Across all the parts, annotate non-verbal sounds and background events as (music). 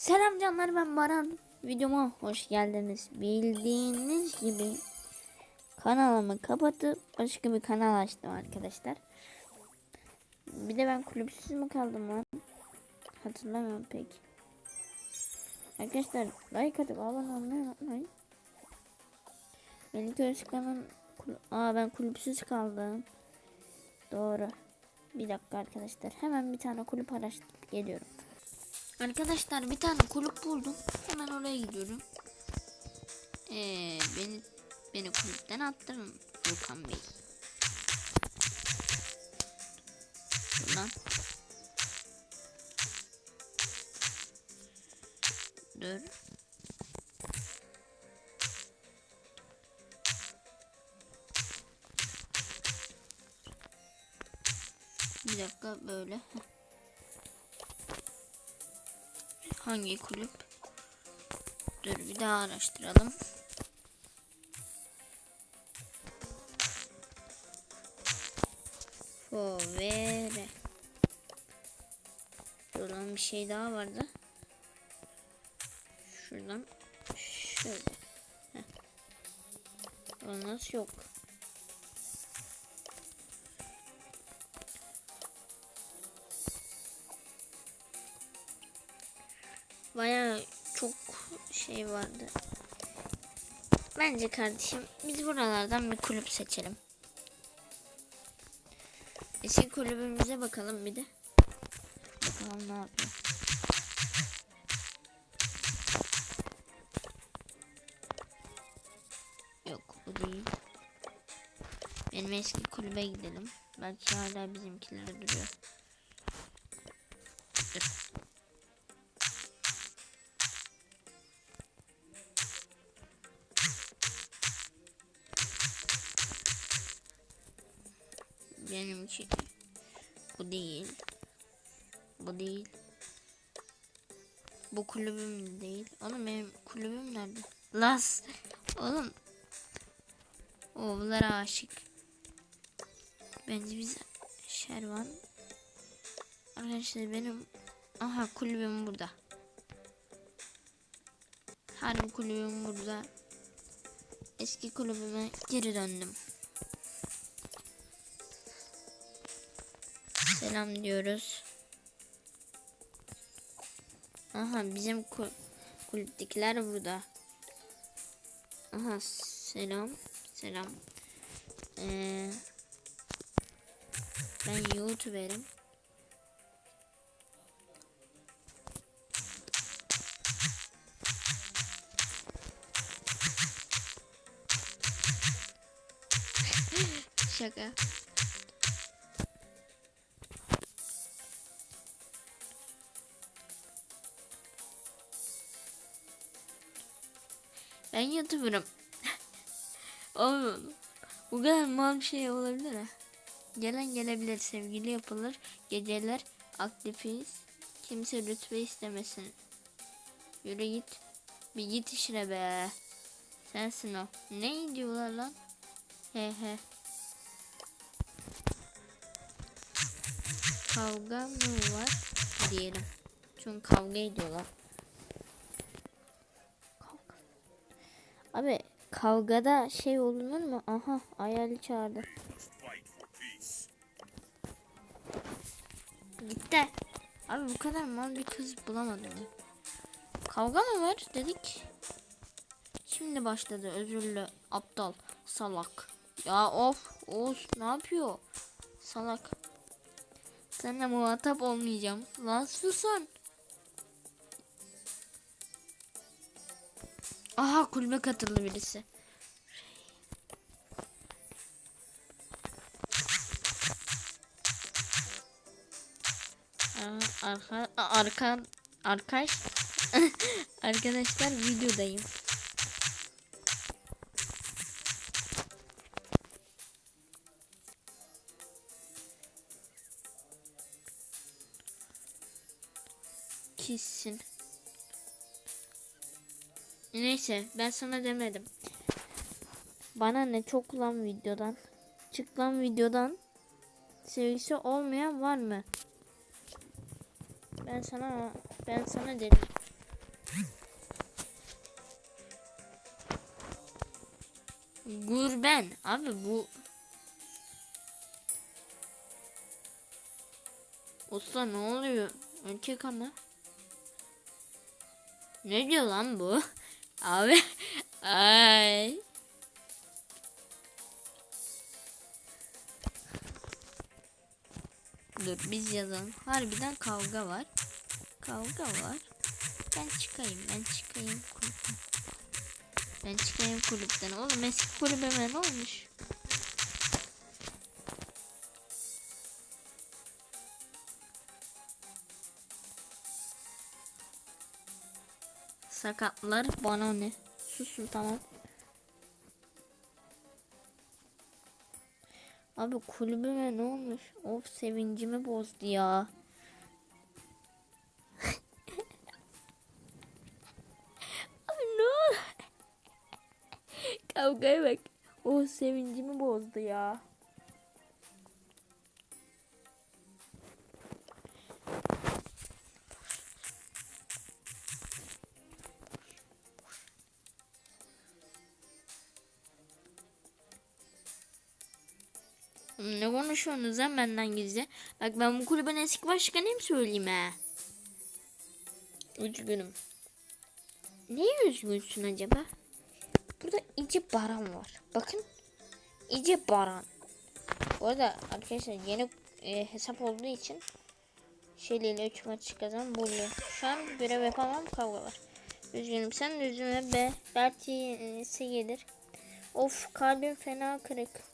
Selam canlar ben Baran. Videoma hoş geldiniz. Bildiğiniz gibi kanalımı kapatıp başka bir kanal açtım arkadaşlar. Bir de ben kulüpsüz mü kaldım lan? Hatırlamıyorum pek. Arkadaşlar like atıp abone olmayı unutmayın. Melike Özkan'ın Aa ben kulüpsüz kaldım. Doğru. Bir dakika arkadaşlar. Hemen bir tane kulüp araştırıp geliyorum. Arkadaşlar bir tane kulüp buldum. Hemen oraya gidiyorum. Ee, beni beni kulüpten attırın Volkan Bey. Şuradan. Dur. Bir dakika böyle. Hangi kulüp? Dur bir daha araştıralım. Favere. Şuradan bir şey daha vardı. Şuradan şöyle. Heh. Ulan Nasıl yok? Bayağı çok şey vardı. Bence kardeşim biz buralardan bir kulüp seçelim. Eski kulübümüze bakalım bir de. Bakalım ne yapıyor. Yok bu değil. Benim eski kulübe gidelim. Belki hala bizimkiler duruyor. Bu kulübüm değil. Oğlum benim kulübüm nerede? Las. Oğlum. Oğullara aşık. Bence biz Şervan. Arkadaşlar benim aha kulübüm burada. Harbi kulübüm burada. Eski kulübüme geri döndüm. Selam diyoruz. Aha bizim kul kulüptekiler burada. Aha selam. Selam. Ee, ben YouTuber'im. (laughs) Şaka. Ben YouTuber'ım. Oğlum bu kadar mal bir şey olabilir ha. Gelen gelebilir sevgili yapılır. Geceler aktifiz. Kimse rütbe istemesin. Yürü git. Bir git işine be. Sensin o. Ne diyorlar lan? He he. Kavga mı var diyelim. Çünkü kavga ediyorlar. Abi kavgada şey olunur mu? Aha ayarlı çağırdı. Gitti. Abi bu kadar mal bir kız bulamadım. Kavga mı var dedik. Şimdi başladı özürlü aptal salak. Ya of Oğuz ne yapıyor? Salak. Seninle muhatap olmayacağım. Lan susun. Aha kulübe katıldı birisi. Arka arka arkadaş (laughs) arkadaşlar videodayım. Kissin. Neyse ben sana demedim. Bana ne çok lan videodan. Çık lan videodan. Sevgisi olmayan var mı? Ben sana ben sana dedim. Gurben. Abi bu Usta ne oluyor? Erkek ama. Ne diyor lan bu? Abi. (laughs) Ay. Dur biz yazalım. Harbiden kavga var. Kavga var. Ben çıkayım. Ben çıkayım kulüpten. Ben çıkayım kulüpten. Oğlum eski kulübeme ne olmuş? Sakatlar bana ne? Susun tamam. Abi kulübüme ne olmuş? Of sevincimi bozdu ya. Abi ne oldu? Kavgaya bak. O sevincimi bozdu ya. Ne konuşuyorsunuz lan benden gizli? Bak ben bu kulübün eski başkanıyım söyleyeyim he. Üzgünüm. Neye üzgünsün acaba? Burada İce Baran var. Bakın. İce Baran. Bu arada arkadaşlar yeni e, hesap olduğu için Şeliyle 3 maç kazan buluyor. Şu an görev yapamam kavga var. Üzgünüm sen üzülme be. Belki yenisi gelir. Of kalbim fena kırık.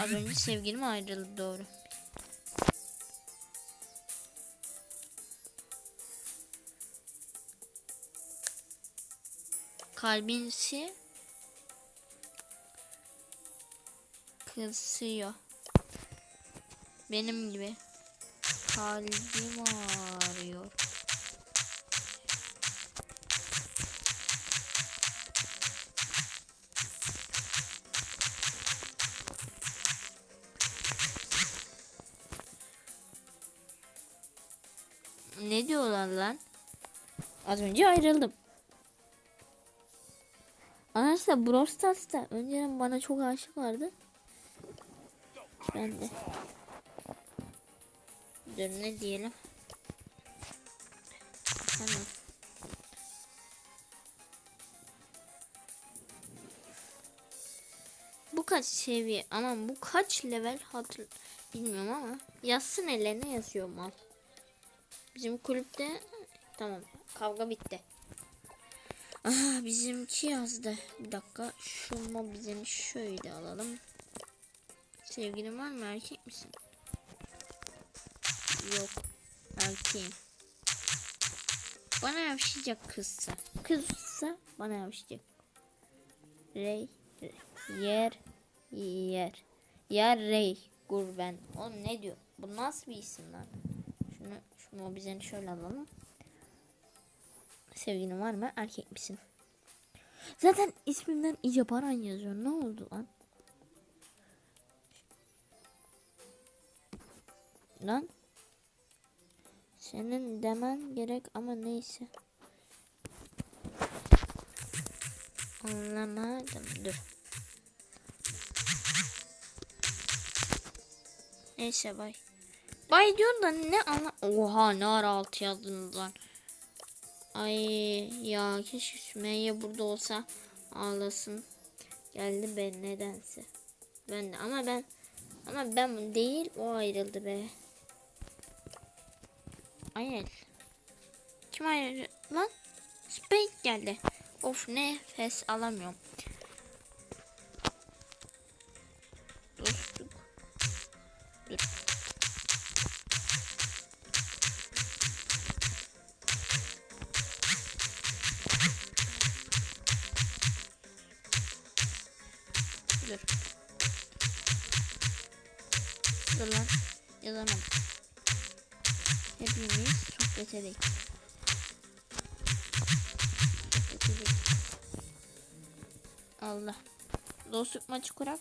Az önce sevgilim ayrıldı doğru. Kalbinsi kısıyor. Benim gibi. Kalbim ağrıyor. Ne diyorlar lan? Az önce ayrıldım. Arkadaşlar Brawl Stars'ta önceden bana çok aşık vardı. Ben de. Dur ne diyelim. Tamam. Bu kaç seviye? Aman bu kaç level hatır bilmiyorum ama yazsın ellerine yazıyor mal. Bizim kulüpte tamam kavga bitti. Aha bizimki yazdı. Bir dakika şu mobizeni şöyle alalım. Sevgilin var mı erkek misin? Yok erkeğim. Bana yavşayacak kızsa. Kızsa bana yavşayacak. Rey, rey yer yer. Yer rey gurben. O ne diyor? Bu nasıl bir isim lan? Şunu şu mobizeni şöyle alalım. Sevgilin var mı? Erkek misin? Zaten ismimden iyice Baran yazıyor. Ne oldu lan? Lan? Senin demen gerek ama neyse. Anlamadım. Dur. Neyse bay. Bay diyorsun da ne anla... Oha ne ara altı yazdınız lan. Ay ya keşke Sümeyye burada olsa ağlasın. Geldi ben nedense. Ben de ama ben ama ben değil o ayrıldı be. Ayel. Kim ayrıldı lan? Spade geldi. Of nefes alamıyorum. Dur. Dur lan. Yazamadım. Hepimiz sohbet edelim. Sohbet edelim. Allah. Dostluk maçı kurak.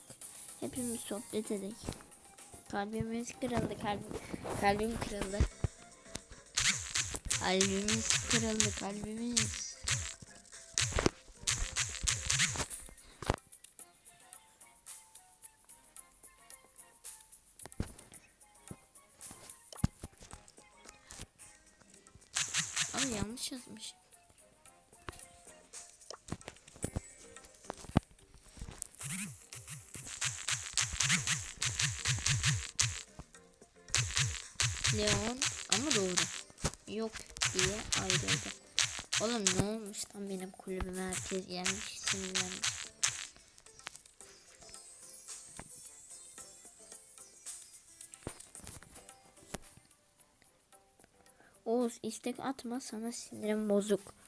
Hepimiz sohbet edelim. Kalbimiz kırıldı. Kalbim, kalbim kırıldı. Kalbimiz kırıldı kalbimiz. Leon ama doğru. Yok diye ayrıldı. Oğlum ne olmuş lan benim kulübüme herkes gelmiş sinirlenmiş. Oğuz istek atma sana sinirim bozuk.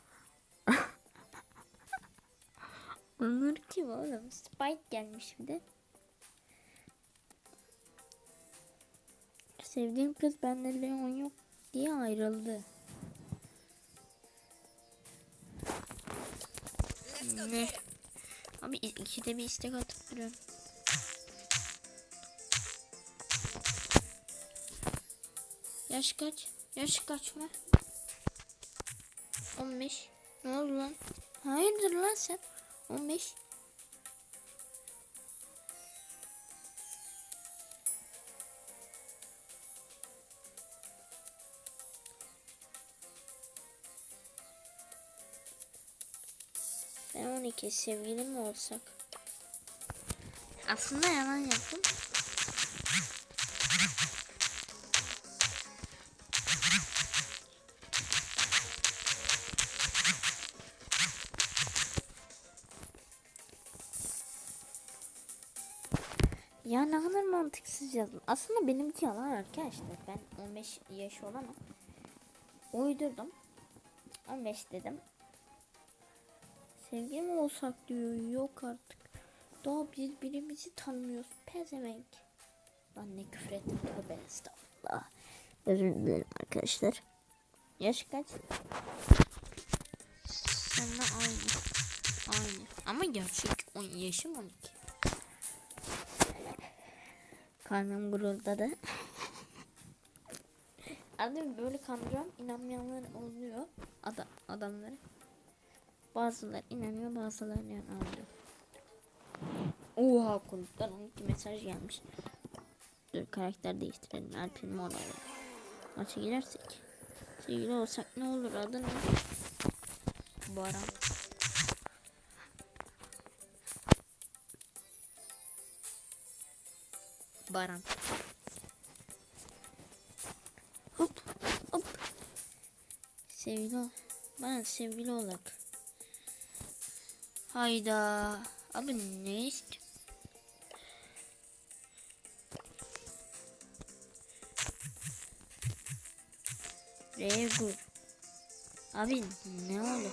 Onur kim oğlum? Spike gelmiş bir de. Sevdiğim kız bende Leon yok diye ayrıldı. Ne? Abi ikide bir istek atıp duruyorum. Yaş kaç? Yaş kaç mı? 15. Ne oldu lan? Hayırdır lan sen? 15. Ben 12 sevgili mi olsak? Aslında yalan yaptım. Ya ne kadar mantıksız yazdım. Aslında benimki yalan arkadaşlar. Ben 15 yaş olamam. Uydurdum. 15 dedim. Sevgili mi olsak diyor. Yok artık. Daha birbirimizi tanımıyoruz. Pezevenk. Lan ne küfür ettim. Tövbe estağfurullah. Özür dilerim arkadaşlar. Yaş kaç? Seninle aynı. Aynı. Ama gerçek 10 yaşım 12. Karnım guruldadı. (laughs) Adam böyle kandırıyorum. inanmayanlar oluyor. Adam, adamları. Bazıları inanıyor bazıları inanmıyor. Oha konuktan 12 mesaj gelmiş. Dur karakter değiştirelim. Alp'in mor alalım. Maça girersek. Sevgili olsak ne olur adı? Baran. Baran. Hop hop. Sevgili ol. Bana sevgili olak. Hayda. Abi ne istiyorsun? Regur. Abi ne oldu?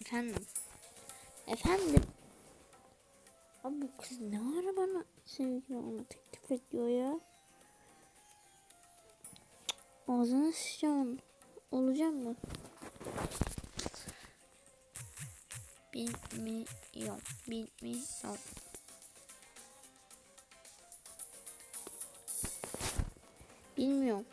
Efendim. Efendim. Abi bu kız ne ara bana sevgili olma teklif ediyor ya? Ağzına sıçacağım. Olacak mı? Bilmiyorum. Bilmiyorum. Bilmiyorum.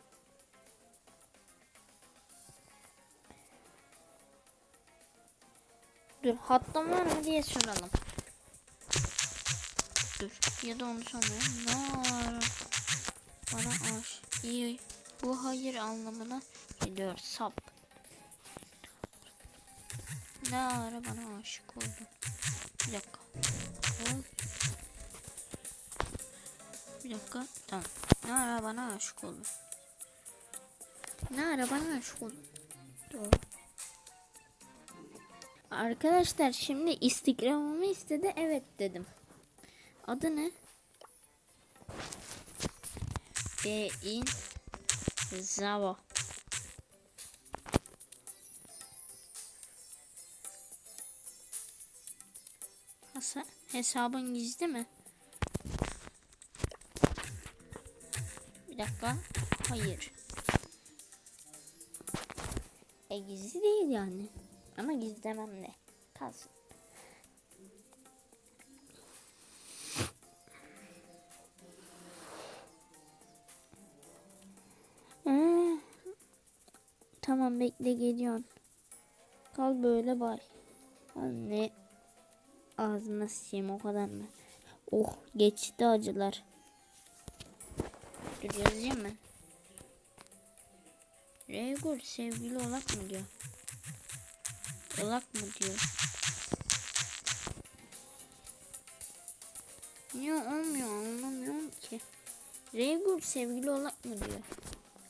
Dur hatta var mı diye soralım. Dur ya da onu sormayalım. Ne var? Bana aş. İyi. Bu hayır anlamına geliyor. Sap. Ne ara bana aşık oldu. Bir dakika. Bir dakika. Tamam. Ne ara bana aşık oldu. Ne ara bana aşık oldu. Doğru. Arkadaşlar şimdi Instagram'ımı istedi. Evet dedim. Adı ne? Beyin Zavo. Hesa hesabın gizli mi? Bir dakika. Hayır. E gizli değil yani. Ama gizlemem de. Kalsın. Tamam bekle geliyorsun. Kal böyle bay. Anne ağzına sıçayım o kadar mı? Oh geçti acılar. Dur yazayım mı? Regur sevgili olak mı diyor? Olak mı diyor? Niye olmuyor anlamıyorum ki. Regur sevgili olak mı diyor?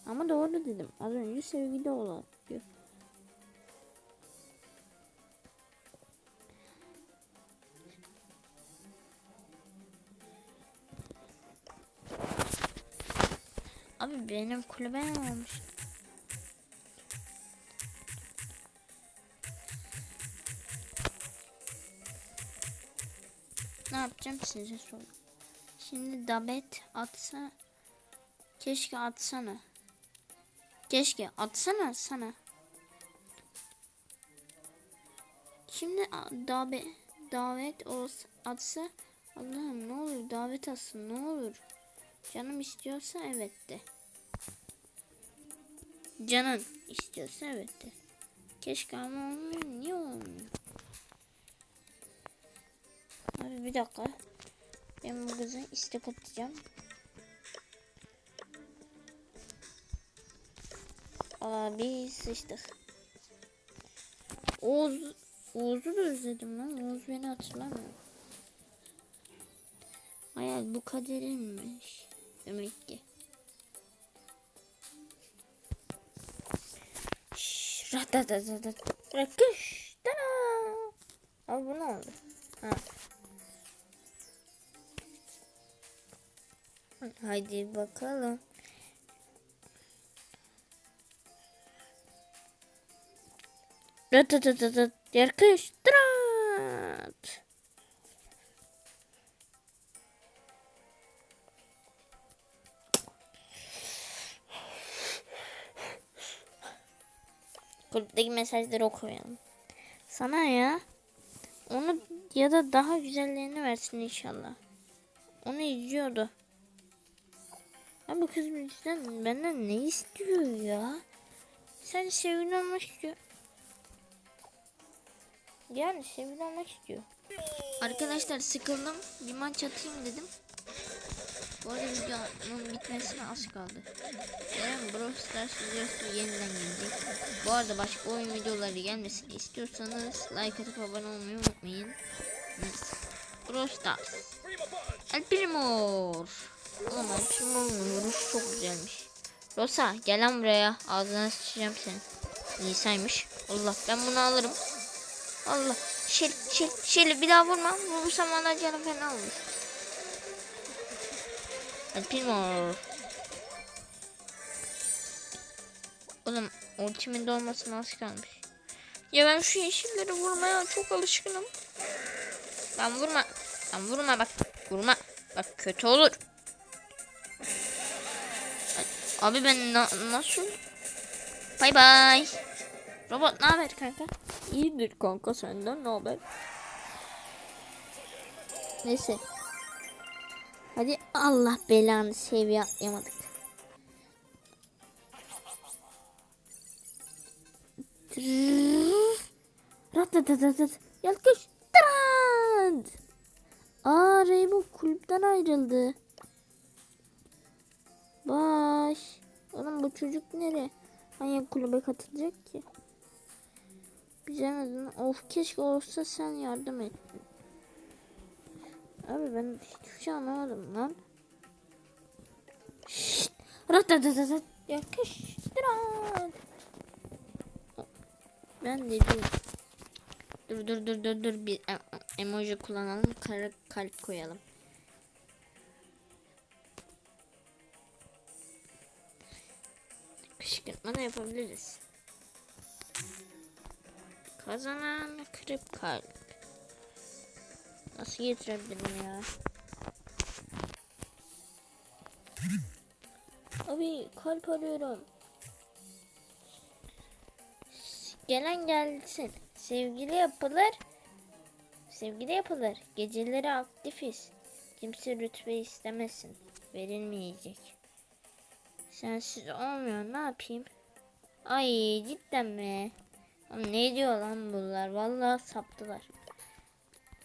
Ama doğru dedim. Az önce sevgili diyor. Abi benim kulübe olmuş? Ne yapacağım size sor. Şimdi dabet atsa keşke atsana. Keşke atsana sana. Şimdi dabe davet olsa atsa Allah'ım ne olur davet atsın ne olur. Canım istiyorsa evet de. Canın istiyorsa evet de. Keşke ama olmuyor. Niye olmuyor? Abi bir dakika. Ben bu kıza istek atacağım. Abi sıçtık. Oğuz, Oğuz'u da özledim lan. Oğuz beni hatırlamıyor. Hayal bu kaderimmiş. Demek ki. Ratatatatat. Rakış. Abi bu ne oldu? Ha. Haydi bakalım. Ratatatatat. Yarkış. Tırat. Kulüpteki mesajları okuyalım. Sana ya. Onu ya da daha güzellerini versin inşallah. Onu izliyordu. Ya bu kız bizden benden ne istiyor ya? Sen sevgili olmak istiyor. Yani sevgili olmak istiyor. Arkadaşlar sıkıldım. Bir maç atayım dedim. Bu arada videonun bitmesine az kaldı. Yarın Brawl Stars videosu yeniden gelecek. Bu arada başka oyun videoları gelmesini istiyorsanız like atıp abone olmayı unutmayın. Brawl Stars. El Primor. Oğlum Primor'un vuruşu çok güzelmiş. Rosa gel lan buraya. Ağzına sıçacağım seni. Nisa'ymış. Allah ben bunu alırım. Allah. Şel, şel, şel bir daha vurma. Vurursam valla canım fena olur. El Primo. Oğlum ultimin dolmasına az kalmış. Ya ben şu yeşilleri vurmaya çok alışkınım. Ben vurma. Ben vurma bak. Vurma. Bak kötü olur. Abi ben na nasıl? Bay bay. Robot ne haber kanka? İyidir kanka senden ne haber? Neyse. Hadi Allah belanı seviye atlayamadık. Ratatatatat. Yalkış. Trand. Aa Rainbow kulüpten ayrıldı. Baş. Oğlum bu çocuk nere? Hangi kulübe katılacak ki? Bilemedin. Of keşke olsa sen yardım et. Abi ben hiçbir şey anlamadım lan. Şşt. Ratatatatat. Yakıştıran. Ben dedim. Dur dur dur dur dur bir emoji kullanalım. Kara kalp koyalım. Kışkırtma da yapabiliriz. Kazanan kırıp kalp. Nasıl getirebilirim ya? Abi kalp arıyorum. Gelen gelsin. Sevgili yapılır. Sevgili yapılır. Geceleri aktifiz. Kimse rütbe istemesin. Verilmeyecek. Sensiz olmuyor. Ne yapayım? Ay cidden mi? Ne diyor lan bunlar? Vallahi saptılar.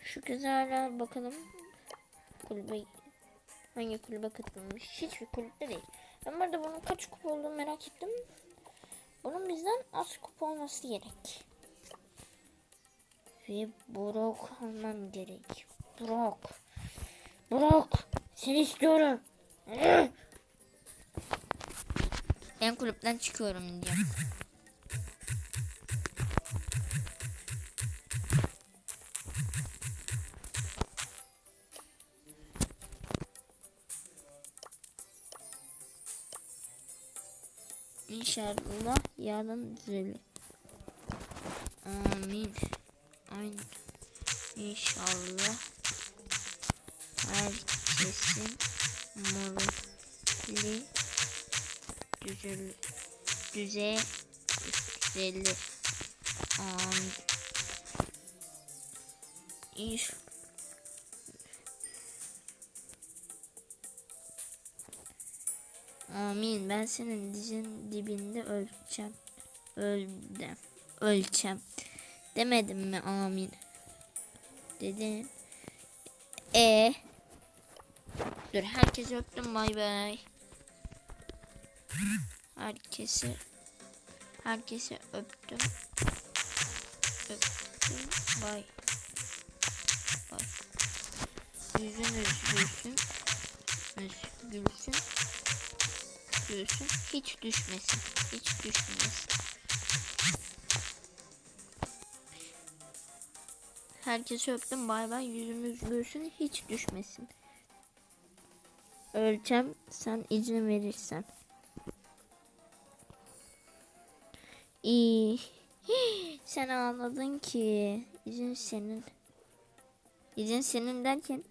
Şu hala bakalım kulübe hangi kulübe katılmış? Hiçbir kulüpte değil. Ben burada bunun kaç kupa olduğunu merak ettim. Bunun bizden az kupa olması gerek. Ve Brock almam gerek. Brock. Brock. Seni istiyorum. Ben kulüpten çıkıyorum diyeceğim. İnşallah yarın düzelir. Amin. Amin. İnşallah herkesin morali düzel düze düzelir. Amin. İnş Amin. Ben senin dizin dibinde ölçeceğim. Öldüm. Ölçem. Demedim mi amin? Dedin. E. Dur herkesi öptüm bay bay. Herkesi herkesi öptüm. Öptüm bay. Bay. Yüzünüz gülsün. Gülsün. Gülsün. Hiç düşmesin. Hiç düşmesin. Herkesi öptüm bay bay yüzümüz gülsün hiç düşmesin. Ölçem sen izin verirsen. İyi. (gasps) Sen ağladın ki. İzin senin. İzin senin derken.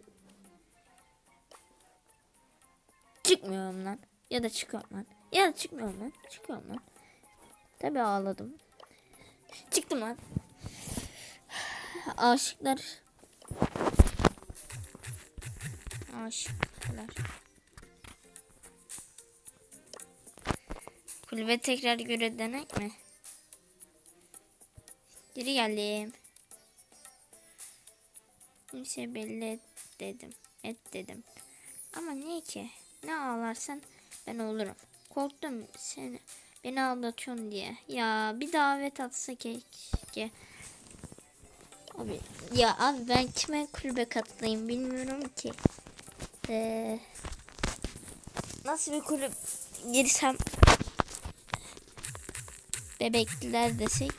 Çıkmıyorum lan. Ya da çıkıyorum lan. Ya da çıkmıyorum lan. Çıkıyorum lan. Tabi ağladım. Çıktım lan. Aşıklar. Aşıklar. Kulübe tekrar göre denek mi? Geri geldim. Kimse belli et dedim. Et dedim. Ama niye ki? Ne ağlarsan ben olurum. Korktum seni. Beni aldatıyorsun diye. Ya bir davet atsa keşke. Abi ya abi ben kime kulübe katılayım bilmiyorum ki. Ee, nasıl bir kulüp girsem bebekliler desek.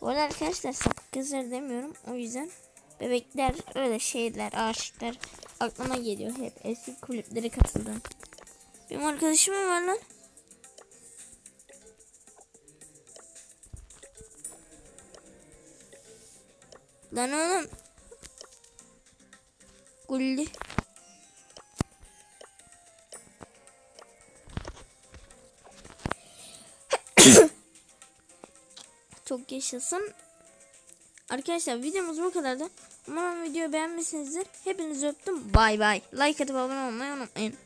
Bu arada arkadaşlar sapık kızlar demiyorum. O yüzden bebekler öyle şeyler aşıklar aklıma geliyor. Hep eski kulüplere katıldım. Benim arkadaşım mı var lan? Lan oğlum. Gulli. (coughs) Çok yaşasın. Arkadaşlar videomuz bu kadardı. Umarım videoyu beğenmişsinizdir. Hepinizi öptüm. Bay bay. Like atıp abone olmayı unutmayın.